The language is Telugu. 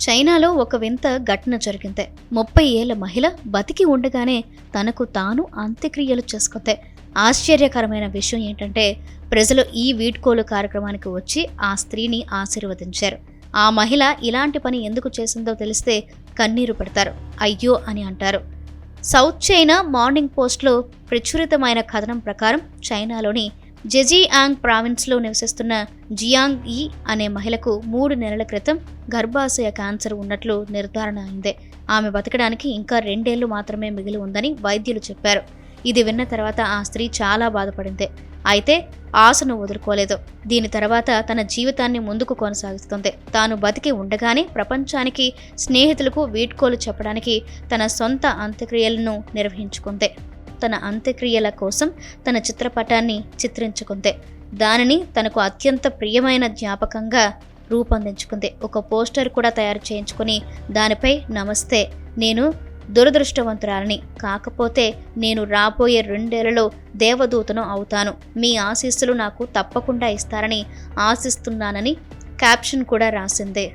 చైనాలో ఒక వింత ఘటన జరిగింది. ముప్పై ఏళ్ళ మహిళ బతికి ఉండగానే తనకు తాను అంత్యక్రియలు చేసుకుంది. ఆశ్చర్యకరమైన విషయం ఏంటంటే ప్రజలు ఈ వీడ్కోలు కార్యక్రమానికి వచ్చి ఆ స్త్రీని ఆశీర్వదించారు. ఆ మహిళ ఇలాంటి పని ఎందుకు చేసిందో తెలిస్తే కన్నీరు పెడతారు. అయ్యో అని అంటారు. సౌత్ చైనా మార్నింగ్ పోస్ట్లో ప్రచురితమైన కథనం ప్రకారం చైనాలోని జెజియాంగ్ ప్రావిన్స్లో నివసిస్తున్న జియాంగ్ ఈ అనే మహిళకు మూడు నెలల క్రితం గర్భాశయ క్యాన్సర్ ఉన్నట్లు నిర్ధారణ అయింది. ఆమె బతకడానికి ఇంకా రెండేళ్ళు మాత్రమే మిగిలి ఉందని వైద్యులు చెప్పారు. ఇది విన్న తర్వాత ఆ స్త్రీ చాలా బాధపడింది. అయితే ఆశను వదులుకోలేదు. దీని తర్వాత తన జీవితాన్ని ముందుకు కొనసాగిస్తుంది. తాను బతికి ఉండగానే ప్రపంచానికి స్నేహితులకు వీడ్కోలు చెప్పడానికి తన సొంత అంత్యక్రియలను నిర్వహించుకుంది. తన అంత్యక్రియల కోసం తన చిత్రపటాన్ని చిత్రించుకుంది. దానిని తనకు అత్యంత ప్రియమైన జ్ఞాపకంగా రూపొందించుకుంది. ఒక పోస్టర్ కూడా తయారు చేయించుకుని దానిపై నమస్తే నేను దురదృష్టవంతురాలని. కాకపోతే నేను రాబోయే రెండేళ్ళలో దేవదూతను అవుతాను. మీ ఆశీస్సులు నాకు తప్పకుండా ఇస్తారని ఆశిస్తున్నానని క్యాప్షన్ కూడా రాసింది.